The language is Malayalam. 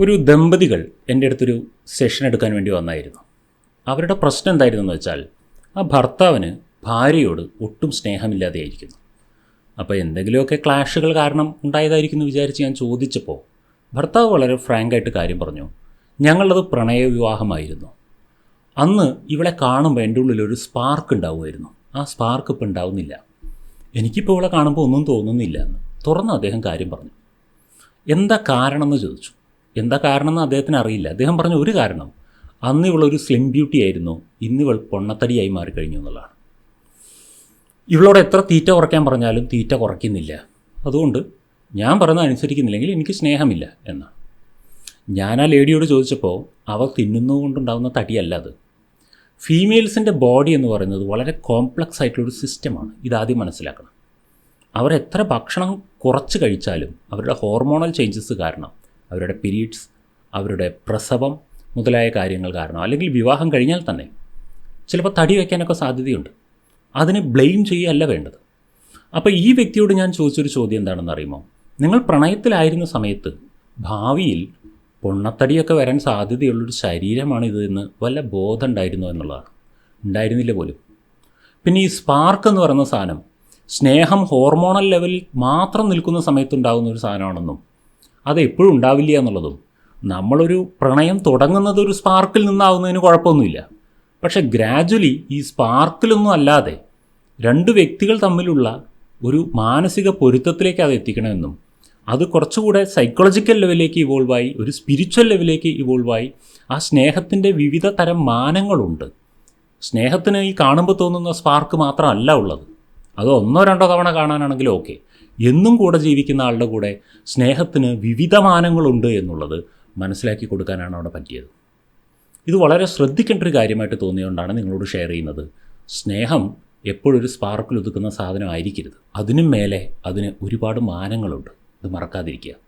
ഒരു ദമ്പതികൾ എന്റെ അടുത്തൊരു സെഷൻ എടുക്കാൻ വേണ്ടി വന്നായിരുന്നു. അവരുടെ പ്രശ്നം എന്തായിരുന്നു എന്ന് വെച്ചാൽ ആ ഭർത്താവിന് ഭാര്യയോട് ഒട്ടും സ്നേഹമില്ലാതെയായിരിക്കുന്നു. അപ്പോൾ എന്തെങ്കിലുമൊക്കെ ക്ലാഷുകൾ കാരണം ഉണ്ടായതായിരിക്കും എന്ന് വിചാരിച്ച് ഞാൻ ചോദിച്ചപ്പോൾ ഭർത്താവ് വളരെ ഫ്രാങ്കായിട്ട് കാര്യം പറഞ്ഞു. ഞങ്ങളത് പ്രണയവിവാഹമായിരുന്നു. അന്ന് ഇവളെ കാണുമ്പോൾ എന്റെ ഉള്ളിൽ ഒരു സ്പാർക്ക് ഉണ്ടാവുമായിരുന്നു. ആ സ്പാർക്ക് ഇപ്പോൾ ഉണ്ടാവുന്നില്ല. എനിക്കിപ്പോൾ ഇവളെ കാണുമ്പോൾ ഒന്നും തോന്നുന്നില്ല എന്ന് തുറന്ന് അദ്ദേഹം കാര്യം പറഞ്ഞു. എന്താ കാരണം എന്ന് ചോദിച്ചു. എന്താ കാരണം എന്ന് അദ്ദേഹത്തിന് അറിയില്ല. അദ്ദേഹം പറഞ്ഞ ഒരു കാരണം അന്ന് ഇവളൊരു സ്ലിം ബ്യൂട്ടി ആയിരുന്നു ഇന്ന് ഇവൾ പൊണ്ണത്തടിയായി മാറിക്കഴിഞ്ഞു എന്നുള്ളതാണ്. ഇവളോട് എത്ര തീറ്റ കുറയ്ക്കാൻ പറഞ്ഞാലും തീറ്റ കുറയ്ക്കുന്നില്ല. അതുകൊണ്ട് ഞാൻ പറയുന്നത് അനുസരിക്കുന്നില്ലെങ്കിൽ എനിക്ക് സ്നേഹമില്ല എന്നാണ്. ഞാൻ ആ ലേഡിയോട് ചോദിച്ചപ്പോൾ അവൾ തിന്നുന്നതുകൊണ്ടുണ്ടാകുന്ന തടിയല്ല അത്. ഫീമെയിൽസിന്റെ ബോഡി എന്ന് പറയുന്നത് വളരെ കോംപ്ലക്സ് ആയിട്ടുള്ളൊരു സിസ്റ്റമാണ്. ഇതാദ്യം മനസ്സിലാക്കണം. അവർ എത്ര ഭക്ഷണം കുറച്ച് കഴിച്ചാലും അവരുടെ ഹോർമോണൽ ചേഞ്ചസ് കാരണം അവരുടെ പീരീഡ്സ് അവരുടെ പ്രസവം മുതലായ കാര്യങ്ങൾ കാരണം അല്ലെങ്കിൽ വിവാഹം കഴിഞ്ഞാൽ തന്നെ ചിലപ്പോൾ തടി വയ്ക്കാനൊക്കെ സാധ്യതയുണ്ട്. അതിനെ ബ്ലെയിം ചെയ്യുകയല്ല വേണ്ടത്. അപ്പോൾ ഈ വ്യക്തിയോട് ഞാൻ ചോദിച്ചൊരു ചോദ്യം എന്താണെന്ന് അറിയുമോ? നിങ്ങൾ പ്രണയത്തിലായിരുന്ന സമയത്ത് ഭാവിയിൽ പൊണ്ണത്തടിയൊക്കെ വരാൻ സാധ്യതയുള്ളൊരു ശരീരമാണ് ഇത് എന്ന് വല്ല ബോധം ഉണ്ടായിരുന്നോ എന്നുള്ളതാണ്. ഉണ്ടായിരുന്നില്ല പോലും. പിന്നെ ഈ സ്പാർക്ക് എന്ന് പറയുന്ന സാധനം സ്നേഹം ഹോർമോണൽ ലെവലിൽ മാത്രം നിൽക്കുന്ന സമയത്തുണ്ടാകുന്ന ഒരു സാധനമാണെന്നും അത് എപ്പോഴും ഉണ്ടാവില്ല എന്നുള്ളതും നമ്മളൊരു പ്രണയം തുടങ്ങുന്നത് ഒരു സ്പാർക്കിൽ നിന്നാവുന്നതിന് കുഴപ്പമൊന്നുമില്ല. പക്ഷെ ഗ്രാജ്വലി ഈ സ്പാർക്കിലൊന്നും അല്ലാതെ രണ്ട് വ്യക്തികൾ തമ്മിലുള്ള ഒരു മാനസിക പൊരുത്തത്തിലേക്ക് അത് എത്തിക്കണമെന്നും അത് കുറച്ചുകൂടെ സൈക്കോളജിക്കൽ ലെവലിലേക്ക് ഇവോൾവായി ഒരു സ്പിരിച്വൽ ലെവലിലേക്ക് ഇവോൾവായി ആ സ്നേഹത്തിന്റെ വിവിധ തരം മാനങ്ങളുണ്ട്. സ്നേഹത്തിന് ഈ കാണുമ്പോൾ തോന്നുന്ന സ്പാർക്ക് മാത്രമല്ല ഉള്ളത്. അത് ഒന്നോ രണ്ടോ തവണ കാണാനാണെങ്കിലും ഓക്കെ എന്നും കൂടെ ജീവിക്കുന്ന ആളുടെ കൂടെ സ്നേഹത്തിന് വിവിധ മാനങ്ങളുണ്ട് എന്നുള്ളത് മനസ്സിലാക്കി കൊടുക്കാനാണ് അവിടെ പറ്റിയത്. ഇത് വളരെ ശ്രദ്ധിക്കേണ്ട ഒരു കാര്യമായിട്ട് തോന്നിയതുകൊണ്ടാണ് നിങ്ങളോട് ഷെയർ ചെയ്യുന്നത്. സ്നേഹം എപ്പോഴും ഒരു സ്പാർക്കിൽ ഒതുക്കുന്ന സാധനമായിരിക്കരുത്. അതിനും മേലെ അതിന് ഒരുപാട് മാനങ്ങളുണ്ട്. ഇത് മറക്കാതിരിക്കുക.